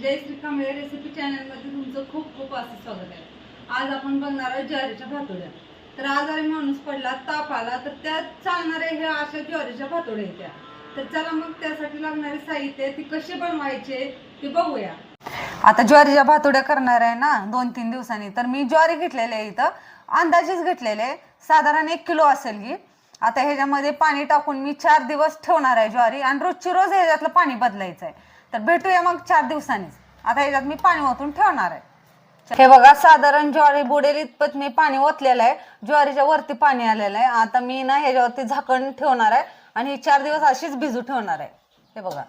जय Shri Kamble recipe चॅनलमध्ये तुमचं खूप खूप असं स्वागत आहे. आज आपण बघणार आहोत ज्वारीच्या भातोड्या. तर आजारी माणूस पडला ताप आला तर त्यात चालणाऱ्या ह्या अशा ज्वारीच्या भातोड्या येत्या तर चला मग त्यासाठी लागणारे साहित्य ती कसे बनवायचे ते बघूया. आता ज्वारीच्या भातोड्या करणार आहे ना दोन तीन दिवसांनी. तर मी ज्वारी घेतलेले आहे इथं. अंदाजेच घेतलेले आहे. साधारण एक किलो असेल की आता ह्याच्यामध्ये पाणी टाकून मी चार दिवस ठेवणार आहे ज्वारी. आणि रोजची रोज ह्याच्यातलं पाणी बदलायचं आहे. तर भेटूया मग चार दिवसांनीच. आता ह्याच्यात मी पाणी ओतून ठेवणार आहे. हे बघा साधारण ज्वारी बुडेल इतपत मी पाणी ओतलेलं आहे. ज्वारीच्या वरती पाणी आलेलं आहे. आता मी ना ह्याच्यावरती झाकण ठेवणार आहे आणि चार दिवस अशीच भिजू ठेवणार आहे. हे बघा.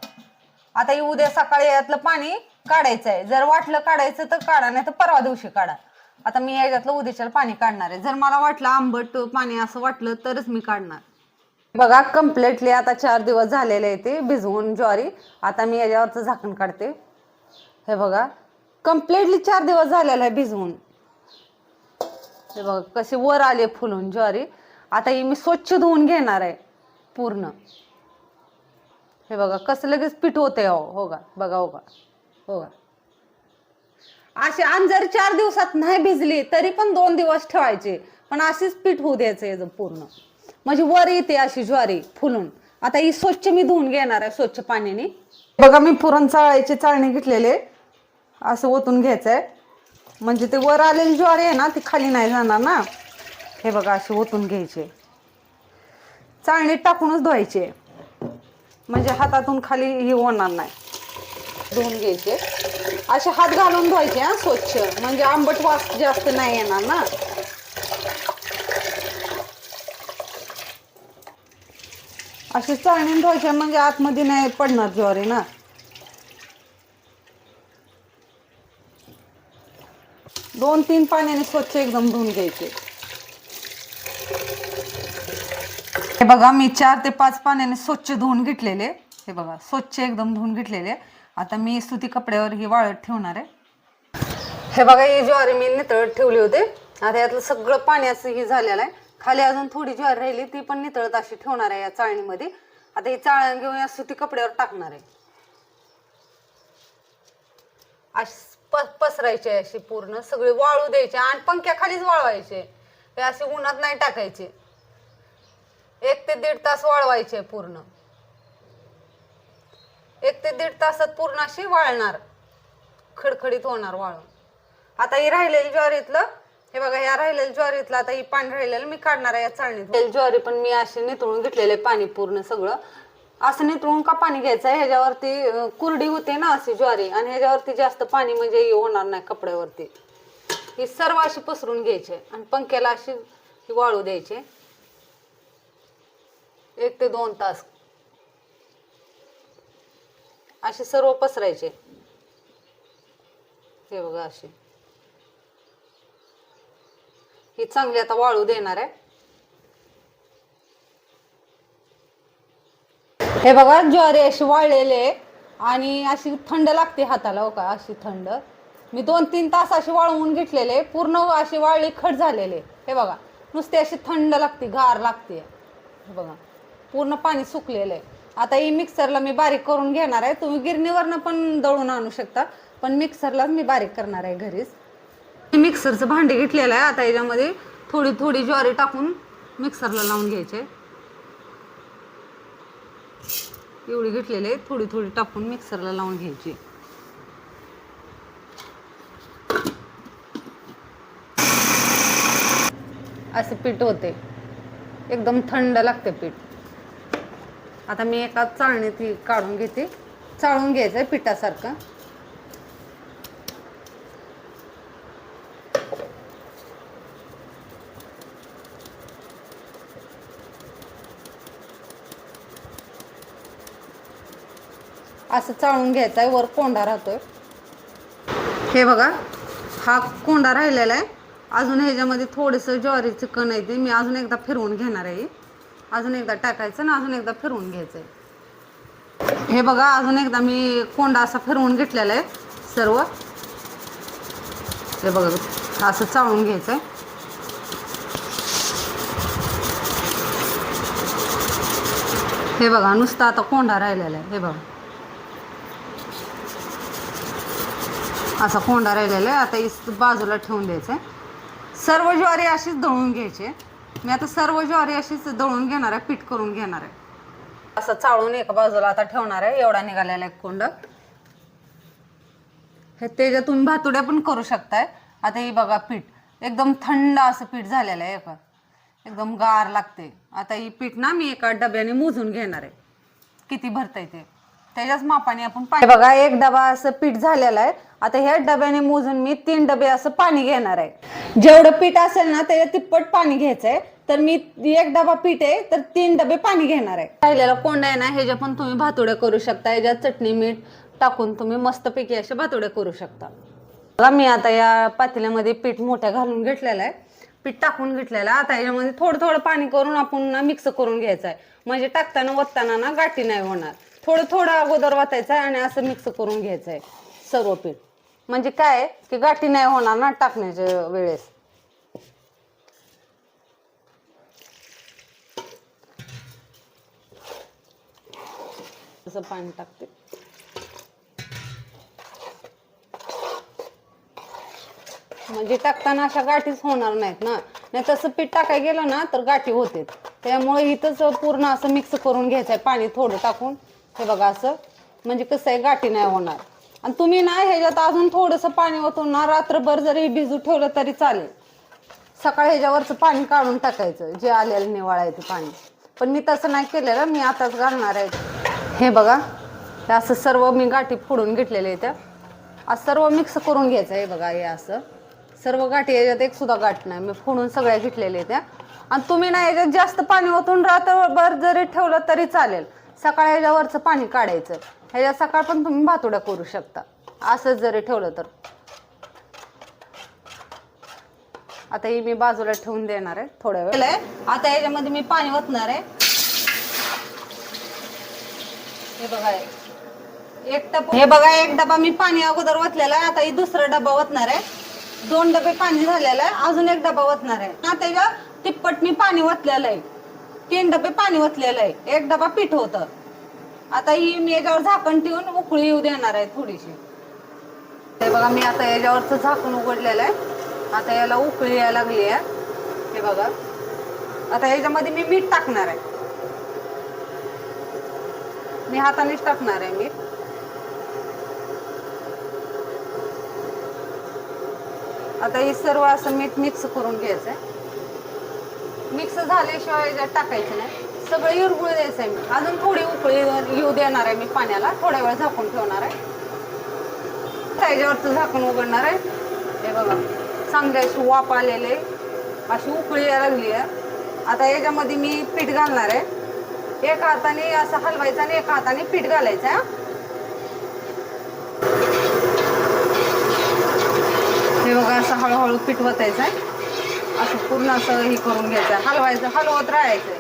आता ही उद्या सकाळी यातलं पाणी काढायचं आहे. जर वाटलं काढायचं तर काढा नाही तर परवा दिवशी काढा. आता मी याच्यातलं उद्याच्याला पाणी काढणार आहे. जर मला वाटलं आंबट पाणी असं वाटलं तरच मी काढणार. बघा कम्प्लिटली आता चार दिवस झालेले आहे ते भिजवून ज्वारी. आता मी याच्यावरचं झाकण काढते. हे बघा कम्प्लिटली चार दिवस झालेला आहे भिजवून. हे बघा कसे वर आले फुलून ज्वारी. आता ही मी स्वच्छ धुवून घेणार आहे पूर्ण. हे बघा कसं लगेच पीठ होते हो हो का? बघा हो का? हो का? अशी आणि चार दिवसात नाही भिजली तरी पण दोन दिवस ठेवायचे. पण अशीच पीठ होऊ द्यायचं पूर्ण. म्हणजे वर येते अशी ज्वारी फुलून. आता ही स्वच्छ मी धुवून घेणार आहे स्वच्छ पाण्याने. बघा मी पुरण चाळायची चाळणी घेतलेले असं ओतून घ्यायचं आहे म्हणजे ते वर आलेली ज्वारी आहे ना ती खाली नाही जाणार ना. हे बघा अशी ओतून घ्यायचे चाळणीत टाकूनच धुवायचे म्हणजे हातातून खाली हे होणार नाही. धुवून घ्यायचे असे हात घालून धुवायचे हा स्वच्छ. म्हणजे आंबट वास जास्त नाही येणार ना. असे चाळणी धुवायचे म्हणजे आतमध्ये नाही पडणार ज्वारी ना. दोन तीन पाण्याने स्वच्छ एकदम धुवून घ्यायचे. हे बघा मी चार ते पाच पाण्याने स्वच्छ धुवून घेतलेले. हे बघा स्वच्छ एकदम धुवून घेतलेले. आता मी सुती कपड्यावर ही वाळत ठेवणार आहे. हे बघा ही ज्वारी मी नितळत ठेवली होते. आता यातलं सगळं पाण्याचं हे झालेलं आहे. खाली अजून थोडी ज्वारी राहिली ती पण नितळत अशी ठेवणार आहे या चाळणीमध्ये. आता ही चाळण घेऊन या सुती कपड्यावर टाकणार आहे. अशी प- पसरायचे अशी पूर्ण सगळे वाळू द्यायचे आणि पंख्याखालीच वाळवायचे. हे असे उन्हात नाही टाकायचे. एक ते दीड तास वाळवायचे पूर्ण. एक ते दीड तासात पूर्ण अशी वाळणार. खडखडीत होणार वाळून आता ही राहिलेली ज्वारीतलं हे बघा या राहिलेल्या ज्वारीतलं आता ही पाणी राहिलेलं मी काढणार आहे या चाळणीत. ज्वारी पण मी अशी नितळून घेतलेले पाणी पूर्ण सगळं. असं नितळून का पाणी घ्यायचं आहे? ह्याच्यावरती कुरडी होते ना अशी ज्वारी आणि ह्याच्यावरती जास्त पाणी म्हणजे होणार नाही कपड्यावरती. ही सर्व अशी पसरून घ्यायचे आणि पंख्याला अशी ही वाळू द्यायचे. एक ते दोन तास. असे सर्व पसरायचे. हे बघा असे ही चांगली आता वाळू देणार आहे. हे बघा ज्वारी अशी वाळलेले आणि अशी थंड लागते हाताला हो का अशी थंड. मी दोन तीन तास अशी वाळवून घेतलेले पूर्ण अशी वाळली खट झालेले हे बघा नुसते अशी थंड लागते गार लागते. हे बघा पूर्ण पाणी सुकलेलं आहे. आता ही मिक्सरला मी बारीक करून घेणार आहे. तुम्ही गिरणीवरनं पण दळून आणू शकता पण मिक्सरलाच मी बारीक करणार आहे घरीच. मिक्सरचं भांडे घेतलेलं आहे. आता याच्यामध्ये थोडी थोडी ज्वारी टाकून मिक्सरला लावून घ्यायचे. एवढी घेतलेली आहे. थोडी थोडी टाकून मिक्सरला लावून घ्यायची. असे पीठ होते. एकदम थंड लागते पीठ. आता मी एका चाळणीत काढून घेते. चाळून घ्यायचं आहे पिठासारखं. असं चाळून घ्यायचं आहे वर कोंडा राहतोय. हे बघा हा कोंडा राहिलेला आहे. अजून ह्याच्यामध्ये थोडंसं ज्वारीचं कण आहे ते मी अजून एकदा फिरवून घेणार आहे. अजून एकदा टाकायचं ना अजून एकदा फिरवून घ्यायचं आहे हे बघा अजून एकदा मी कोंडा असा फिरवून घेतलेला आहे सर्व. हे बघा असं चाळून घ्यायचं आहे हे बघा नुसतं आता कोंडा राहिलेला आहे. हे बघा. असा कोंडा राहिलेला आहे. आता इस बाजूला ठेवून द्यायचं आहे. सर्व ज्वारी अशीच दळून घ्यायची. मी आता सर्व ज्वारी अशीच दळून घेणार आहे पीठ करून घेणार आहे. असं चाळून एका बाजूला आता ठेवणार आहे. एवढा निघालेला एक कोंड. हे त्याच्या तुम्ही भातुड्या पण करू शकताय. आता ही बघा पीठ. एकदम थंड असं पीठ झालेलं आहे. एका एकदम गार लागते आता ही पीठ ना मी एका डब्याने मोजून घेणार आहे. किती भरता ते? त्याच्याच मापाने आपण पाणी बघा एक डबा असं पीठ झालेलं आहे. आता ह्या डब्याने मोजून मी तीन डबे असं पाणी घेणार आहे. जेवढं पीठ असेल ना त्याच्या तिप्पट पाणी घ्यायचंय तर मी एक डबा पीठ आहे तर तीन डबे पाणी घेणार आहे. राहिलेला कोंडा आहे ना ह्याच्या पण तुम्ही भातुड्या करू शकता. ह्याच्यात चटणी मीठ टाकून तुम्ही मस्तपैकी अशा भातुड्या करू शकता. बघा मी आता या पातेल्यामध्ये पीठ मोठ्या घालून घेतलेलं आहे. पीठ टाकून घेतलेलं आहे. आता याच्यामध्ये थोडं थोडं पाणी करून आपण ना मिक्स करून घ्यायचं आहे. म्हणजे टाकताना वत्ताना ना गाठी नाही होणार. थोडं थोडं अगोदर वाटायचं आहे आणि असं मिक्स करून घ्यायचं आहे सर्व पीठ. म्हणजे काय की गाठी नाही होणार ना टाकण्याच्या वेळेस. असं पाणी टाकते. म्हणजे टाकताना अशा गाठीच होणार नाहीत ना. नाही तसं पीठ टाकाय गेलं ना तर गाठी होते त्यामुळे इथंच पूर्ण असं मिक्स करून घ्यायचं आहे पाणी थोडं टाकून. हे बघा असं. म्हणजे कसं आहे गाठी नाही होणार. आणि तुम्ही ना ह्याच्यात अजून थोडंसं पाणी ओतून ना रात्रभर जरी भिजू ठेवलं तरी चालेल. सकाळी ह्याच्यावरचं पाणी काढून टाकायचं जे आलेलं निवाळायचं पाणी. पण मी तसं नाही केलेलं मी आताच घालणार आहे. हे बघा हे असं सर्व मी गाठी फोडून घेतलेले आहे त्या असं सर्व मिक्स करून घ्यायचं आहे बघा हे असं. सर्व गाठी याच्यात एक सुद्धा गाठ नाही. मी फोडून सगळ्या घेतलेल्या आहेत. त्या आणि तुम्ही ना याच्यात जास्त पाणी ओतून रात्रभर जरी ठेवलं तरी चालेल. सकाळी ह्याच्यावरचं पाणी काढायचं. ह्याच्यात सकाळ पण तुम्ही भातुड्या करू शकता. असंच जरी ठेवलं तर. आता ही मी बाजूला ठेवून देणार आहे थोड्या वेळ. आता याच्यामध्ये मी पाणी ओतणार आहे. हे बघा एक. टप हे बघा एक डबा मी पाणी अगोदर ओतलेला आहे. आता ही दुसरा डबा ओतणार आहे. दोन डबे पाणी झालेलं आहे. अजून एक डबा ओतणार आहे. आता तिप्पट मी पाणी ओतलेलं आहे. तीन डबे पाणी ओतलेलं आहे. एक डबा पीठ होतं. आता ही मी याच्यावर झाकण ठेवून उकळी येऊ देणार आहे थोडीशी. हे बघा मी आता याच्यावरचं झाकण उघडलेलं आहे. आता याला उकळी यायला लागली आहे. हे बघा. आता याच्यामध्ये मी मीठ टाकणार आहे. मी हातानेच टाकणार आहे मीठ. आता हे सर्व असं मीठ मिक्स करून घ्यायचं आहे. मिक्स झाल्याशिवाय याच्यात टाकायचं नाही. सगळं इरगुळ द्यायचं आहे मी. अजून थोडी उकळी येऊ देणार आहे मी पाण्याला. थोड्या वेळ झाकून ठेवणार आहे. त्याच्यावरचं झाकण उघडणार आहे. हे बघा चांगले अशी वाफ आलेले अशी उकळी लागली आहे. आता याच्यामध्ये मी पीठ घालणार आहे. एका हाताने असं हलवायचं आणि एका हाताने पीठ घालायचं आहे, हे बघा असं हळूहळू पीठ वतायचं आहे. असं पूर्ण असं हे करून घ्यायचं. हलवायचं हलवत राहायचं.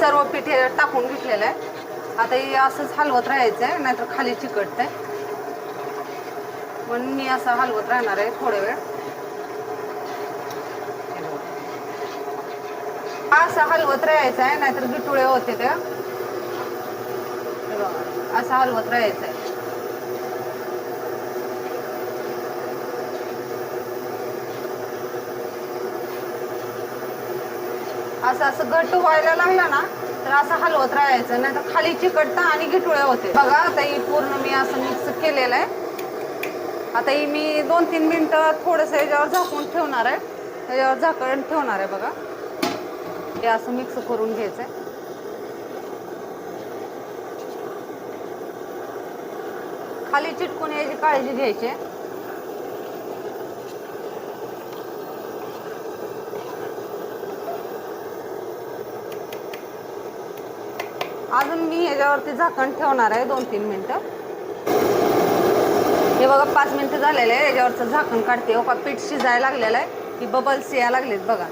सर्व पिठे टाकून घेतलेलं आहे. आता हे असंच हलवत राहायचं आहे नाहीतर खाली चिकटतंय. म्हणून मी असं हलवत राहणार आहे थोडे वेळ. असं हलवत राहायचं आहे नाहीतर गिटुळे होते ते. असं हलवत राहायचं आहे असं असं घट्ट व्हायला लागलं ना तर असं हलवत राहायचं नाही तर खाली चिकटतं आणि गिटुळे होते. बघा आता ही पूर्ण मी असं मिक्स केलेलं आहे. आता ही मी दोन तीन मिनटं थोडंसं याच्यावर झाकून ठेवणार आहे. त्याच्यावर झाकण ठेवणार आहे बघा. हे असं मिक्स करून घ्यायचं आहे खाली चिटकून याची काळजी घ्यायची आहे. अजून मी ह्याच्यावरती झाकण ठेवणार आहे दोन तीन मिनटं. हे बघा पाच मिनटं झालेले आहे याच्यावरचं झाकण काढते. बघा का पीठ शिजायला लागलेलं आहे. की बबल्स यायला लागलेत बघा.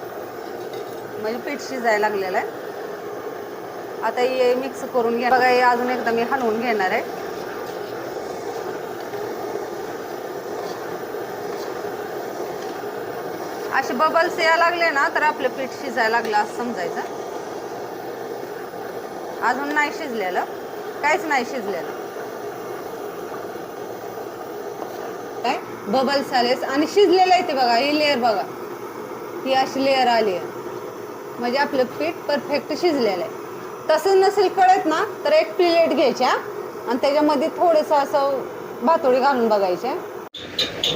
म्हणजे पीठ शिजायला लागलेलं आहे. आता हे मिक्स करून घ्या बघा हे अजून एकदा मी हलवून घेणार आहे. असे बबल्स या लागले ना तर आपलं पीठ शिजायला लागलं असं समजायचं. अजून नाही शिजलेलं. काहीच नाही शिजलेलं. काय? बबल्स आलेस आणि शिजलेलं आहे ते बघा ही लेअर बघा. ही अशी लेअर आली आहे. म्हणजे आपलं पीठ परफेक्ट शिजलेलं आहे. तसं नसेल कळत ना तर एक प्लेट घ्यायच्या आणि त्याच्यामध्ये थोडंसं असं भातोडी घालून बघायचे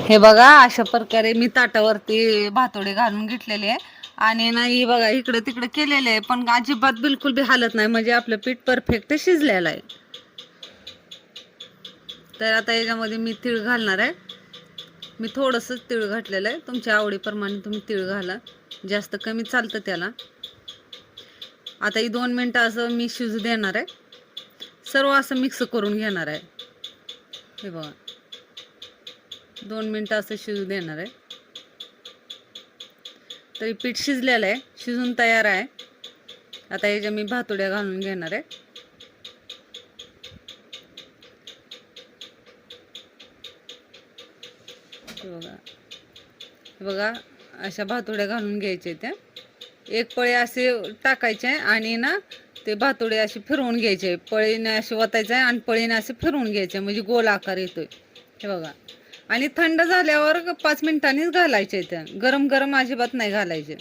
हे बघा अशा प्रकारे मी ताटावरती भातोडी घालून घेतलेले आहे. आणि नाही बघा इकडे तिकडे केलेले आहे पण अजिबात बिलकुल बी हालत नाही. म्हणजे आपलं पीठ परफेक्ट शिजलेलं आहे. तर आता याच्यामध्ये मी तीळ घालणार आहे. मी थोडंसं तीळ घातलेलं आहे. तुमच्या आवडीप्रमाणे तुम्ही तीळ घाला. जास्त कमी चालतं त्याला. आता ही दोन मिनटं असं मी शिजू देणार आहे. सर्व असं मिक्स करून घेणार आहे. हे बघा. दोन मिनटं असं शिजू देणार आहे. तरी पीठ शिजलेलं आहे. शिजून तयार आहे. आता याच्या मी भातुड्या घालून घेणार आहे. बघा. बघा अशा भातुड्या घालून घ्यायच्या त्या. एक पळे असे टाकायचे आणि ना ते भातुडे असे फिरवून घ्यायचे. पळीने असे वतायचे आणि पळीने असे फिरवून घ्यायचे. म्हणजे गोल आकार येतोय. हे बघा. आणि थंड झाल्यावर पाच मिनिटांनीच घालायचे त्या. गरम गरम अजिबात नाही घालायचे.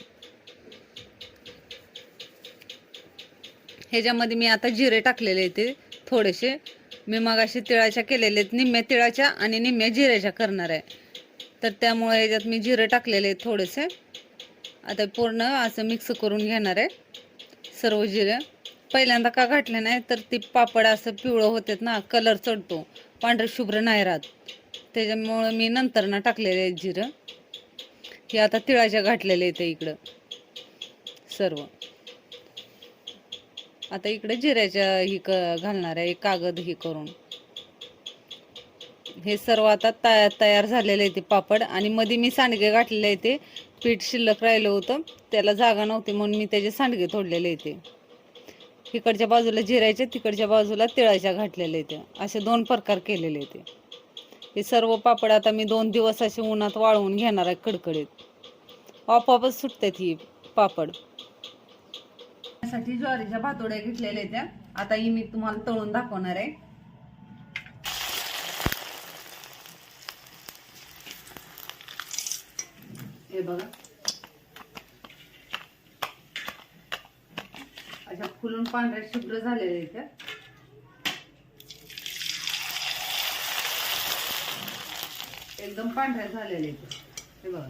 ह्याच्यामध्ये मी आता जिरे टाकलेले आहेत ते थोडेसे. मी मग असे तिळाच्या केलेले आहेत. निम्म्या तिळाच्या आणि निम्म्या जिऱ्याच्या करणार आहे. तर त्यामुळे ह्याच्यात मी जिरे टाकलेले आहेत थोडेसे. आता पूर्ण असं मिक्स करून घेणार आहे सर्व जिरे. पहिल्यांदा का घातले नाही तर ती पापड असं पिवळं होतात ना कलर चढतो. पांढरं शुभ्र नाही राहत. त्याच्यामुळं मी नंतर ना टाकलेले आहेत जिरं. हे आता तिळाच्या घातलेले आहेत इकडं. सर्व. आता इकडे जिऱ्याच्या ही क घालणार आहे कागद ही करून. हे सर्व आता तया तयार झालेले आहे ते पापड. आणि मध्ये मी सांडगे गाठलेले आहे ते. पीठ शिल्लक राहिलं होतं. त्याला जागा नव्हती म्हणून मी त्याचे सांडगे तोडलेले आहे ते. इकडच्या बाजूला जिऱ्याच्या तिकडच्या बाजूला तिळाच्या घातलेल्या ते. असे दोन प्रकार केलेले ते. हे सर्व पापड आता मी दोन दिवस असे उन्हात वाळवून घेणार आहे कडकडीत. आपोआपच सुटतात ही पापड. साठी ज्वारीच्या भातोड्या घेतलेल्या त्या. आता ही मी तुम्हाला तळून दाखवणार आहे. हे बघा. अशा फुलून पांढऱ्या शुभ्र झालेल्या त्या. एकदम पांढऱ्या झालेल्या आहेत. हे बघा.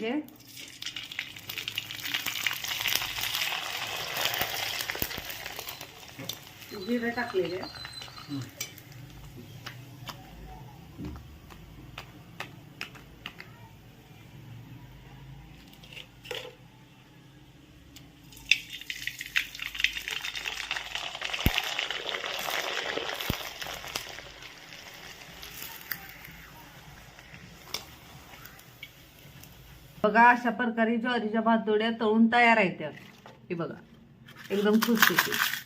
हे जिरं टाकलेले बघा अशा प्रकारे ज्वारीच्या भातोड्या तळून तयार आहेत त्या. हे बघा एकदम खुसखुशीत